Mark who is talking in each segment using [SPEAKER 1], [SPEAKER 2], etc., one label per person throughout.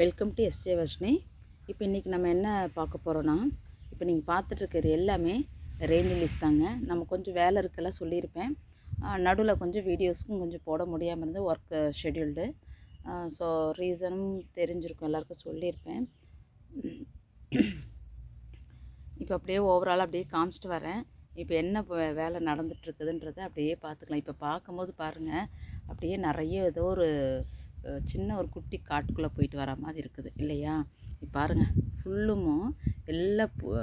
[SPEAKER 1] Welcome to S A Varshini இப்போ இன்றைக்கி நம்ம என்ன பார்க்க போகிறோன்னா இப்போ நீங்கள் பார்த்துட்ருக்கிறது எல்லாமே ரெயின் ரிலீஸ் தாங்க. நம்ம கொஞ்சம் வேலை இருக்கலாம் சொல்லியிருப்பேன். நடுவில் கொஞ்சம் வீடியோஸ்க்கும் கொஞ்சம் போட முடியாமல் இருந்து ஒர்க் ஷெட்யூல்டு ஸோ ரீசனும் தெரிஞ்சிருக்கும் எல்லாருக்கும் சொல்லியிருப்பேன். இப்போ அப்படியே ஓவரால் அப்படியே காமிச்சிட்டு வரேன். இப்போ என்ன வேலை நடந்துட்டுருக்குதுன்றதை அப்படியே பார்த்துக்கலாம். இப்போ பார்க்கும்போது பாருங்கள் அப்படியே நிறைய ஏதோ ஒரு சின்ன ஒரு குட்டி காட்டுக்குள்ளே போயிட்டு வர மாதிரி இருக்குது. இல்லையா? பாருங்கள் ஃபுல்லும் எல்லா பு-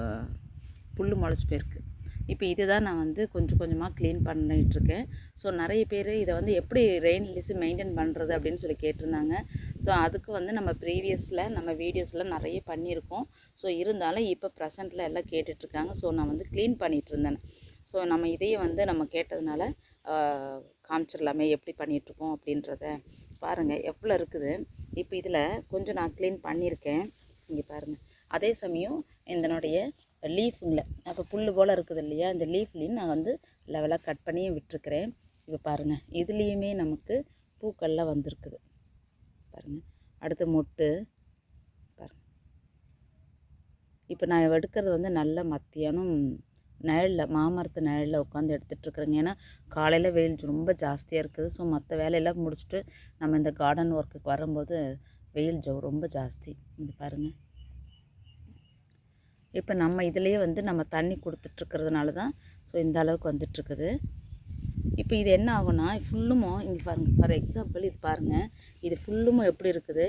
[SPEAKER 1] புல்லு முளைச்சி போயிருக்கு. இப்போ இதுதான் நான் வந்து கொஞ்சம் கொஞ்சமாக க்ளீன் பண்ணிகிட்ருக்கேன் ஸோ நிறைய பேர் இதை வந்து எப்படி ரெயின் லிஸ்ட் மெயின்டைன் பண்ணுறது அப்படின்னு சொல்லி கேட்டிருந்தாங்க. ஸோ அதுக்கு வந்து நம்ம ப்ரீவியஸில் நம்ம வீடியோஸில் நிறைய பண்ணியிருக்கோம். ஸோ இருந்தாலும் இப்போ ப்ரெசண்ட்டில் எல்லாம் கேட்டுட்ருக்காங்க ஸோ நான் வந்து க்ளீன் பண்ணிகிட்டு இருந்தேன் ஸோ நம்ம இதையே வந்து நம்ம கேட்டதுனால காமிச்சிடலாமே எப்படி பண்ணிகிட்ருக்கோம் அப்படின்றத. பாருங்கள் எவ்வளோ இருக்குது. இப்போ இதில் கொஞ்சம் நான் க்ளீன் பண்ணியிருக்கேன். இங்கே பாருங்கள் அதே சமயம் இதனுடைய லீஃபுங்கள அப்போ புல் போல் இருக்குது இல்லையா? இந்த லீஃப்லேயும் நான் வந்து லெவலாக கட் பண்ணியும் விட்டுருக்கிறேன். இப்போ பாருங்கள் இதுலேயுமே நமக்கு பூக்கள்லாம் வந்திருக்குது. பாருங்கள் அடுத்து மொட்டு. பாருங்கள் இப்போ நான் எடுக்கிறது வந்து நல்ல மத்தியானம் நிழலில் மாமரத்து நிழலில் உட்காந்து எடுத்துகிட்ருக்குறேங்க ஏன்னா காலையில் வெயில் ரொம்ப ஜாஸ்தியாக இருக்குது. ஸோ மற்ற வேலையெல்லாம் முடிச்சுட்டு நம்ம இந்த கார்டன் ஒர்க்குக்கு வரும்போது வெயில் ஜோ ரொம்ப ஜாஸ்தி. இது பாருங்கள் இப்போ நம்ம இதிலேயே வந்து நம்ம தண்ணி கொடுத்துட்ருக்கிறதுனால தான் ஸோ இந்த அளவுக்கு வந்துட்டுருக்குது இப்போ இது என்ன ஆகும்னா ஃபுல்லுமோ இங்கே பாருங்க ஃபார் எக்ஸாம்பிள் இது பாருங்கள் இது ஃபுல்லுமோ எப்படி இருக்குது?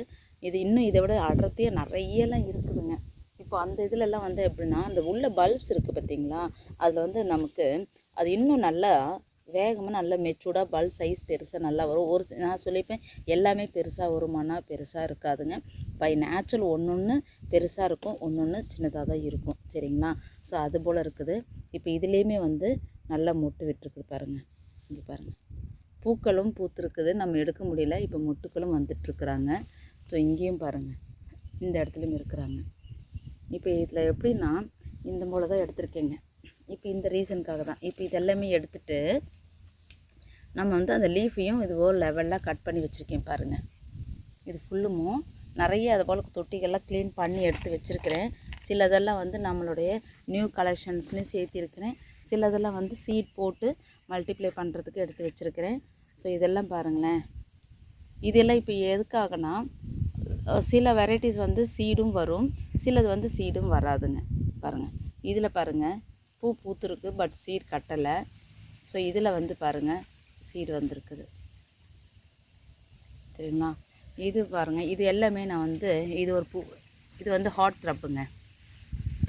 [SPEAKER 1] இது இன்னும் இதை விட அடர்த்தியாக நிறையலாம் இருக்குதுங்க. இப்போ அந்த இதுலலாம் வந்து எப்படின்னா அந்த உள்ள பல்ப்ஸ் இருக்குது பார்த்தீங்களா அதில் வந்து நமக்கு அது இன்னும் நல்லா வேகமாக நல்லா மெச்சூர்டாக பல்ப் சைஸ் பெருசாக நல்லா வரும். ஒரு நான் சொல்லியிருப்பேன் எல்லாமே பெருசாக வருமானா பெருசாக இருக்காதுங்க. பை நேச்சுரல் ஒன்று ஒன்று பெருசாக இருக்கும் ஒன்று ஒன்று சின்னதாக தான் இருக்கும். சரிங்களா? ஸோ அது போல் இருக்குது. இப்போ இதுலேயுமே வந்து நல்லா மொட்டு விட்டுருக்குது பாருங்கள் இங்கே பாருங்கள் பூக்களும் பூத்துருக்குது. நம்ம எடுக்க முடியல. இப்போ மொட்டுக்களும் வந்துட்டுருக்குறாங்க. ஸோ இங்கேயும் பாருங்கள் இந்த இடத்துலையும் இருக்கிறாங்க. இப்போ இதில் எப்படின்னா இந்த மூளை தான் எடுத்திருக்கேங்க. இப்போ இந்த ரீசனுக்காக தான். இப்போ இதெல்லாமே எடுத்துட்டு நம்ம வந்து அந்த லீஃபையும் இதுவோ லெவலாக கட் பண்ணி வச்சுருக்கேன் பாருங்கள் இது ஃபுல்லும் நிறைய அது போல் தொட்டிகள்லாம் க்ளீன் பண்ணி எடுத்து வச்சுருக்கிறேன். சிலதெல்லாம் வந்து நம்மளுடைய நியூ கலெக்ஷன்ஸ்லையும் சேர்த்திருக்கிறேன். சிலதெல்லாம் வந்து சீட் போட்டு மல்டிப்ளை பண்ணுறதுக்கு எடுத்து வச்சுருக்கிறேன். ஸோ இதெல்லாம் பாருங்களேன். இதெல்லாம் இப்போ எதுக்காகனா சில வெரைட்டிஸ் வந்து சீடும் வரும். சிலது வந்து சீடும் வராதுங்க. பாருங்கள் இதில் பாருங்கள் பூ பூத்துருக்கு பட் சீட் கட்டலை. ஸோ இதில் வந்து பாருங்கள் சீடு வந்திருக்குது. சரிங்களா? இது பாருங்கள் இது எல்லாமே நான் வந்து இது ஒரு பூ இது வந்து ஹாட் த்ரப்புங்க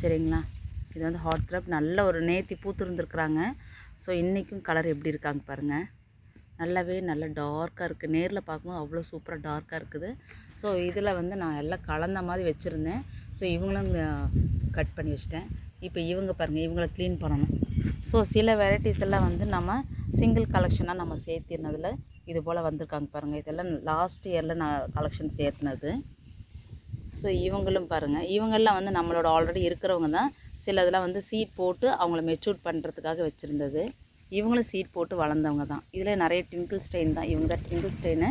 [SPEAKER 1] சரிங்களா? இது வந்து ஹாட் த்ரப் நல்ல ஒரு நேத்தி பூத்துருந்துருக்குறாங்க. ஸோ இன்றைக்கும் கலர் எப்படி இருக்காங்க பாருங்கள் நல்லாவே நல்ல டார்க்காக இருக்குது நேரில் பார்க்கும்போது அவ்வளோ சூப்பராக டார்க்காக இருக்குது. ஸோ இதில் வந்து நான் எல்லாம் கலந்த மாதிரி வச்சுருந்தேன். ஸோ இவங்களும் கட் பண்ணி வச்சிட்டேன். இப்போ இவங்க பாருங்கள் இவங்களை க்ளீன் பண்ணணும். ஸோ சில வெரைட்டிஸ் எல்லாம் வந்து நம்ம சிங்கிள் கலெக்ஷனாக நம்ம சேர்த்தினதில் இது போல் வந்திருக்காங்க பாருங்கள் இதெல்லாம் லாஸ்ட் இயரில் நான் கலெக்ஷன் சேர்த்துனது. ஸோ இவங்களும் பாருங்கள் இவங்கெல்லாம் வந்து நம்மளோட ஆல்ரெடி இருக்கிறவங்க தான். சில இதெல்லாம் வந்து சீட் போட்டு அவங்கள மெச்சூர் பண்ணுறதுக்காக வச்சுருந்தது. இவங்களும் சீட் போட்டு வளர்ந்தவங்க தான். இதில் நிறைய ட்விங்கிள் ஸ்டெயின் தான். இவங்க தான் ட்விங்கிள் ஸ்டெயினு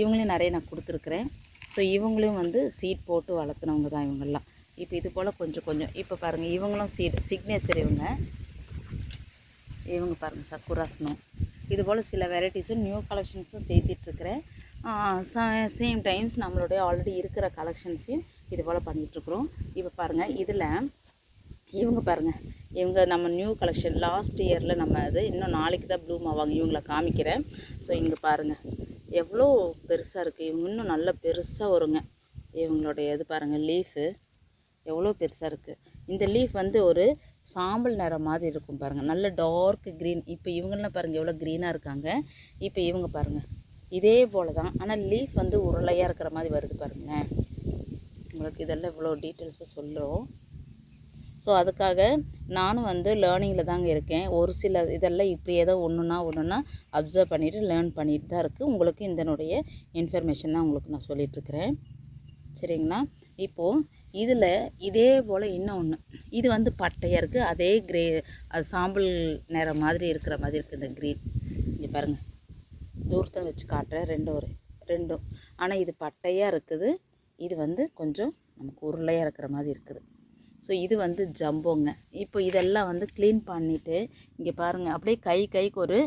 [SPEAKER 1] இவங்களையும் நிறைய நான் கொடுத்துருக்குறேன். ஸோ இவங்களையும் வந்து சீட் போட்டு வளர்த்துனவங்க தான் இவங்கெல்லாம். இப்போ இது போல் கொஞ்சம் கொஞ்சம். இப்போ பாருங்கள் இவங்களும் சீட் சிக்னேச்சர் இவங்க. இவங்க பாருங்கள் சக்குராஸ்னோ இது போல் சில வெரைட்டிஸும் நியூ கலெக்ஷன்ஸும் சேர்த்திட்ருக்கிறேன் சேம் டைம்ஸ் நம்மளுடைய ஆல்ரெடி இருக்கிற கலெக்ஷன்ஸையும் இது போல் பண்ணிகிட்ருக்குறோம் இப்போ பாருங்கள் இதில் இவங்க பாருங்கள் இவங்க நம்ம நியூ கலெக்ஷன் லாஸ்ட் இயரில் நம்ம அது இன்னும் நாளைக்கு தான் ப்ளூம் ஆவாங்க. இவங்களை காமிக்கிறேன். ஸோ இங்கே பாருங்கள் எவ்வளோ பெருசாக இருக்குது இவங்க இன்னும் நல்ல பெருசாக வருங்க. இவங்களுடைய இது பாருங்கள் லீஃபு எவ்வளோ பெருசாக இருக்குது இந்த லீஃப் வந்து ஒரு சாம்பல் நிறம் மாதிரி இருக்கும் பாருங்கள் நல்ல டார்க் க்ரீன் இப்போ இவங்கெல்லாம் பாருங்கள் எவ்வளோ க்ரீனாக இருக்காங்க. இப்போ இவங்க பாருங்கள் இதே போல் தான். ஆனால் லீஃப் வந்து உருளையாக இருக்கிற மாதிரி வருது பாருங்களேன். உங்களுக்கு இதெல்லாம் இவ்வளோ டீட்டெயில்ஸாக சொல்கிறோம் ஸோ அதுக்காக நானும் வந்து லேர்னிங்கில் தாங்க இருக்கேன். ஒரு சில இதெல்லாம் இப்படியே தான் ஒன்றுனா ஒன்றுனா அப்சர்வ் பண்ணிவிட்டு லேர்ன் பண்ணிட்டு தான் இருக்குது உங்களுக்கு இதனுடைய இன்ஃபர்மேஷன் தான் உங்களுக்கு நான் சொல்லிகிட்ருக்கிறேன் சரிங்களா? இப்போது இதில் இதே போல் இன்னொன்று இது வந்து பட்டையாக இருக்குது அதே கிரே அது சாம்பல் நிறம் மாதிரி இருக்கிற மாதிரி இருக்குது இந்த க்ரீன் இங்கே பாருங்கள் தூரத்தை வச்சு காட்டுறேன். ரெண்டும் ஒரு ரெண்டும். ஆனால் இது பட்டையாக இருக்குது. இது வந்து கொஞ்சம் நமக்கு உருளையாக இருக்கிற மாதிரி இருக்குது. ஸோ இது வந்து ஜம்போங்க. இப்போ இதெல்லாம் வந்து க்ளீன் பண்ணிவிட்டு இங்கே பாருங்கள் அப்படியே கை கைக்கு ஒரு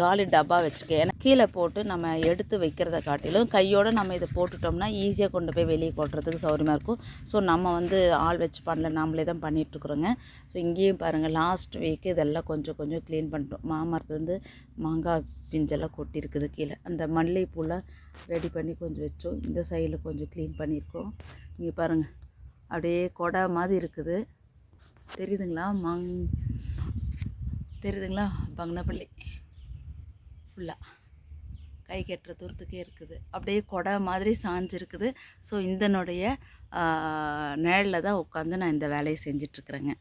[SPEAKER 1] காலி டப்பா வச்சுருக்கேன். ஏன்னா கீழே போட்டு நம்ம எடுத்து வைக்கிறத காட்டிலும் கையோடு நம்ம இதை போட்டுட்டோம்னா ஈஸியாக கொண்டு போய் வெளியே கொட்டுறதுக்கு சௌரியமாக இருக்கும். ஸோ நம்ம வந்து ஆள் வச்சு பண்ணல நாமளே தான் பண்ணிகிட்ருக்குறோங்க ஸோ இங்கேயும் பாருங்கள் லாஸ்ட் வீக் இதெல்லாம் கொஞ்சம் கொஞ்சம் க்ளீன் பண்ணிட்டோம். மாமரத்துலேருந்து மாங்காய் பிஞ்செல்லாம் கொட்டியிருக்குது கீழே. அந்த மல்லிகைப்பூலாம் ரெடி பண்ணி கொஞ்சம் வச்சோம். இந்த சைடில் கொஞ்சம் க்ளீன் பண்ணியிருக்கோம். இங்கே பாருங்கள் அப்படியே கொடை மாதிரி இருக்குது. தெரியுதுங்களா? மங் தெரியுதுங்களா? பங்கனப்பள்ளி. ஃபுல்லாக கை கட்டுற தூரத்துக்கே இருக்குது. அப்படியே கொடை மாதிரி சாஞ்சிருக்குது. ஸோ இதனுடைய நிழலில் தான் உட்காந்து நான் இந்த வேலையை செஞ்சிட்ருக்குறேங்க.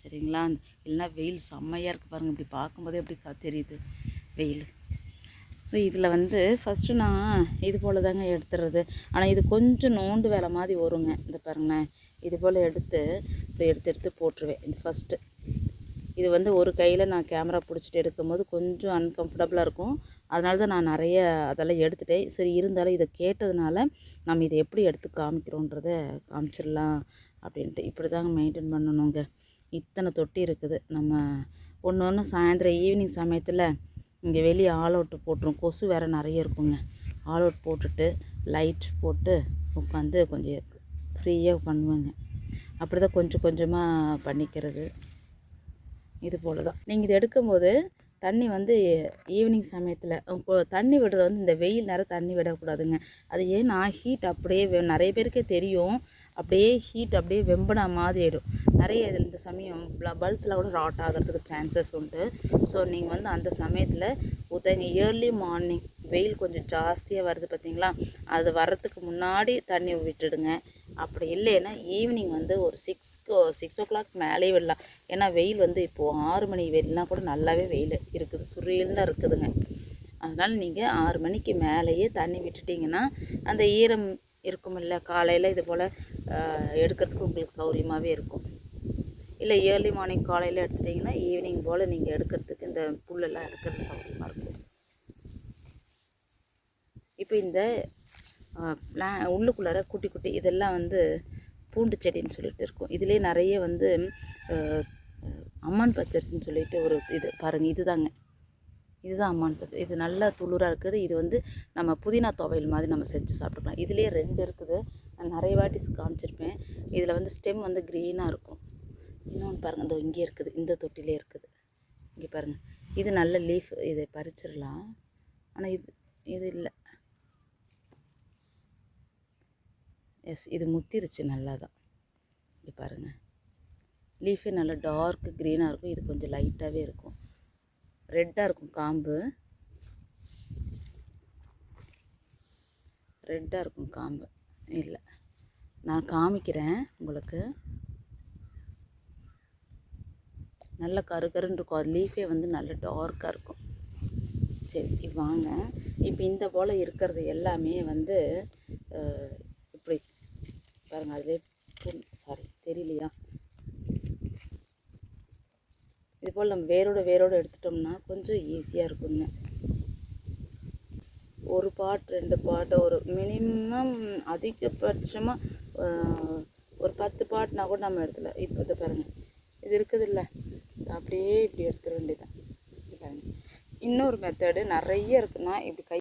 [SPEAKER 1] சரிங்களா? இல்லைன்னா வெயில் செம்மையாக இருக்குது பாருங்கள் இப்படி பார்க்கும்போதே எப்படி தெரியுது. வெயில். ஸோ இதில் வந்து ஃபஸ்ட்டு நான் இது போல் தாங்க எடுத்துடுறது ஆனால் இது கொஞ்சம் நோண்டு வேலை மாதிரி வருங்க. இந்த பாருங்களேன். இது போல் எடுத்து இப்போ எடுத்து எடுத்து போட்டுருவேன். இது ஃபஸ்ட்டு இது வந்து ஒரு கையில் நான் கேமரா பிடிச்சிட்டு எடுக்கும்போது கொஞ்சம் அன்கம்ஃபர்டபுளாக இருக்கும். அதனால தான் நான் நிறைய அதெல்லாம் எடுத்துட்டேன். சரி இருந்தாலும் இதை கேட்டதுனால நம்ம இதை எப்படி எடுத்து காமிக்கிறோன்றத காமிச்சிடலாம் அப்படின்ட்டு. இப்படி தாங்க மெயின்டைன் பண்ணணுங்க. இத்தனை தொட்டி இருக்குது. நம்ம ஒன்று ஒன்று சாயந்தரம் ஈவினிங் சமயத்தில் இங்கே வெளியே ஆல் அவுட்டு போட்டுரும். கொசு வேறு நிறைய இருக்குங்க. ஆல் அவுட் போட்டுட்டு லைட் போட்டு உட்காந்து கொஞ்சம் ஃப்ரீயாக பண்ணுவேங்க. அப்படி தான் கொஞ்சம் கொஞ்சமாக பண்ணிக்கிறது. இது போல் தான் நீங்கள் இது எடுக்கும்போது தண்ணி வந்து ஈவினிங் சமயத்தில் தண்ணி விடுறது வந்து இந்த வெயில் நேரம் தண்ணி விடக்கூடாதுங்க. அது ஏன்னா ஹீட் அப்படியே வெ- நிறைய பேருக்கே தெரியும். அப்படியே ஹீட் அப்படியே வெம்பின மாதிரி ஆகிடும் நிறைய இதில் இந்த சமயம் பல்ப்ஸ்லாம் கூட ராட் ஆகிறதுக்கு சான்சஸ் உண்டு. ஸோ நீங்கள் வந்து அந்த சமயத்தில் ஊற்றுங்க இயர்லி மார்னிங் வெயில் கொஞ்சம் ஜாஸ்தியாக வருது பார்த்தீங்களா அது வர்றதுக்கு முன்னாடி தண்ணி விட்டுடுங்க. அப்படி இல்லைன்னா ஈவினிங் வந்து ஒரு சிக்ஸ் சிக்ஸ் ஓ கிளாக் மேலேயே விடலாம். ஏன்னா வெயில் வந்து இப்போது ஆறு மணி வெயில்லாம் கூட நல்லாவே வெயில் இருக்குது. சுரியல் தான் இருக்குதுங்க. அதனால் நீங்கள் ஆறு மணிக்கு மேலேயே தண்ணி விட்டுட்டிங்கன்னா அந்த ஈரம் இருக்குமில்ல காலையில் இது போல் எடுக்கிறதுக்கு உங்களுக்கு சௌரியமாகவே இருக்கும். இல்லை ஏர்லி மார்னிங் காலையில் எடுத்துட்டிங்கன்னா ஈவினிங் போல் நீங்கள் எடுக்கிறதுக்கு இந்த புல்லெல்லாம் எடுக்கிறது சௌரியமாக இருக்கும். இப்போ இந்த பிளா உள்ளுக்குள்ளார குட்டி குட்டி இதெல்லாம் வந்து பூண்டு செடின்னு சொல்லிட்டு இருக்கும். இதுலேயே நிறைய வந்து அம்மான் பச்சரிசின்னு சொல்லிட்டு ஒரு இது பாருங்கள் இதுதாங்க. இதுதான் அம்மான் பச்சை இது நல்லா துளுராக இருக்குது. இது வந்து நம்ம புதினா துவையல் மாதிரி நம்ம செஞ்சு சாப்பிட்டுக்கலாம். இதுலேயே ரெண்டு இருக்குது. நான் நிறைய வாட்டி காமிச்சிருப்பேன். இதில் வந்து ஸ்டெம் வந்து க்ரீனாக இருக்கும். இன்னொன்று பாருங்கள் இதோ இங்கே இருக்குது. இந்த தொட்டிலே இருக்குது. இங்கே பாருங்கள் இது நல்ல லீஃப் இதை பறிச்சிடலாம். ஆனால் இது இது இல்லை. எஸ் இது முத்திருச்சு நல்லா தான் இப்படி பாருங்கள் லீஃபே நல்லா டார்க்கு க்ரீனாக இருக்கும். இது கொஞ்சம் லைட்டாகவே இருக்கும். ரெட்டாக இருக்கும் காம்பு. ரெட்டாக இருக்கும் காம்பு. இல்லை நான் காமிக்கிறேன் உங்களுக்கு. நல்ல கரு கருன்னு இருக்கும். அது லீஃபே வந்து நல்ல டார்க்காக இருக்கும். சரி வாங்க. இப்போ இந்த போல் இருக்கிறது எல்லாமே வந்து பாருங்கள் அதிலே சாரி தெரியலையா? இது போல் நம்ம வேரோட வேரோடு எடுத்துட்டோம்னா கொஞ்சம் ஈஸியாக இருக்குங்க. ஒரு பாட் ரெண்டு பாட்டு ஒரு மினிமம் அதிகபட்சமாக ஒரு பத்து பாட்னா கூட நம்ம எடுத்துல இப்போ இதை பாருங்கள் இது இருக்குது இல்லை அப்படியே இப்படி எடுத்துட வேண்டியதான் இன்னொரு மெத்தடு நிறைய இருக்குன்னா இப்படி கை